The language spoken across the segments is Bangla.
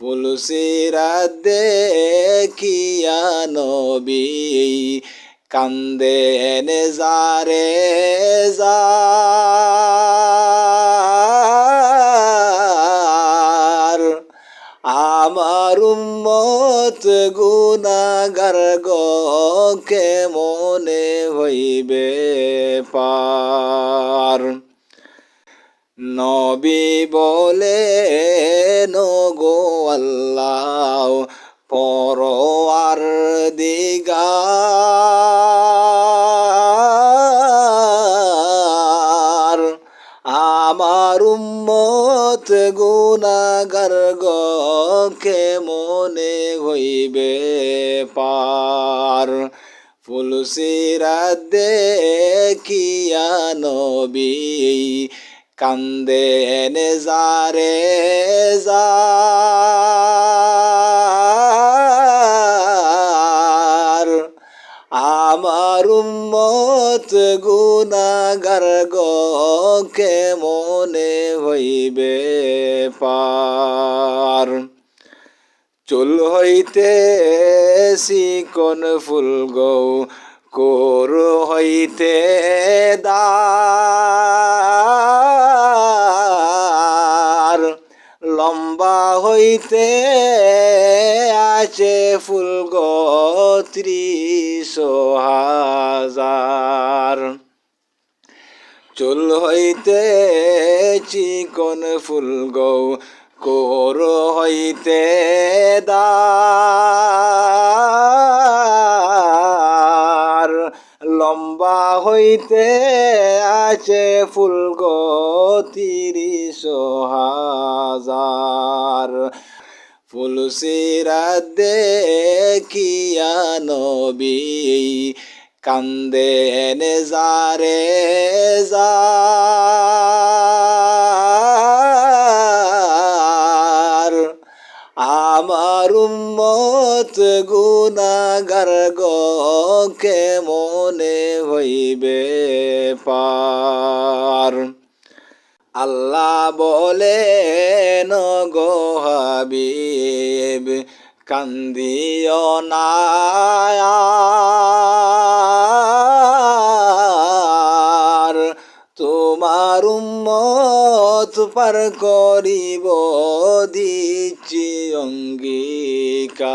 ফুলসিরাত দেখিয়া নবী কান্দেন, যারে যার আমার উম্মত গুনাগার গো কেমনে হইবে পার? নবী বলে আমার উম্মত গুনাগার গো কেমনে হইবে পার। ফুলসিরাত দেখিয়া নবী কান্দেন যারে যার আমার উম্মত গুনাগার গো কেমনে হইবে পার। চুল হইতে শিকন ফুল গৌ, কোর হইতে দার। লম্বা হইতে আছে ফুল গো ত্রিশ হাজার। চুল হইতে চিকন ফুল গৌ, কোর হইতে দার। লম্বা হইতে আছে ফুল গো তিরিশ হাজার। ফুল সিরাত দেখিয়া নবী কান্দেন যারে যার আমার উম্মত গুনাগার গো কেমনে হইবে পার? আল্লাহ বলে গো হাবিব, কান্দিও না। পার করিব দিচ্ছি অঙ্গীকার।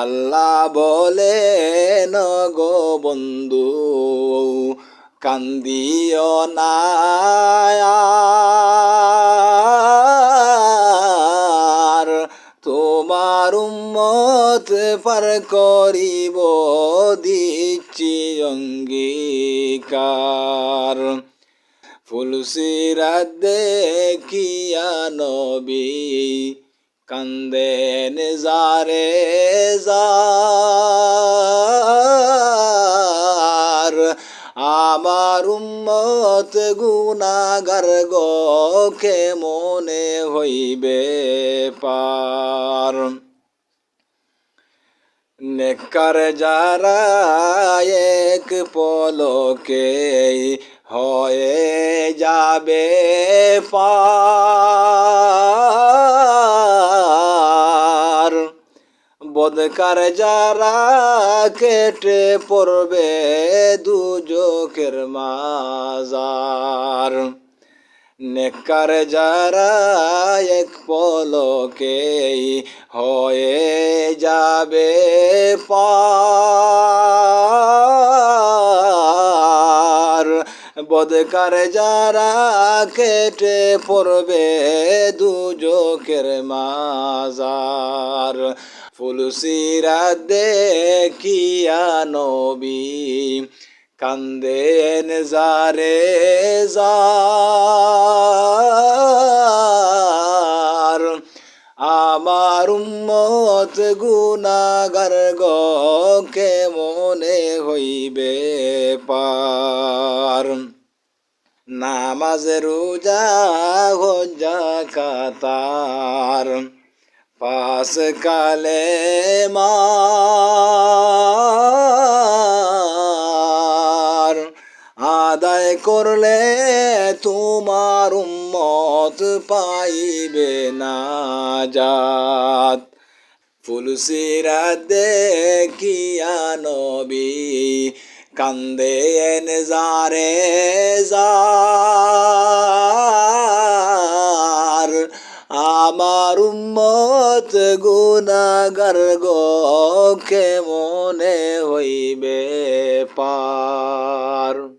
আল্লাহ বলে গো বন্ধু, কান্দিও না। আর তোমার উম্মত পার করিব দিচ্ছি অঙ্গীকার। ফুলসিরাত দেখিয়া নবী কান্দেন যারে যার আমার উম্মত গুনাগার গো কেমনে হইবে পার? নেকর যারা এক পলকে হয়ে যাবে পার। বদকার যারা কেটে পড়বে দুজকের মাজার। নেকার যারা এক পলকে হয়ে যাবে পার। বদকার যারা কেটে পড়বে দুজকের মাজার। ফুলসিরা দেখিয়া নবী কান্দেন যারে যার। উম্মত গুনাগার গো কেমনে হইবে পার। নামাজ রোজা হজ্জা কাতার পাস কালে মার আদায় করলে তোমার উম্মত পাইবে না যাত ফুলসিরা দেখিয়া নবী কান্দে যারে যার। আমার উম্মত গুনাগার গো কেমনে হইবে পার?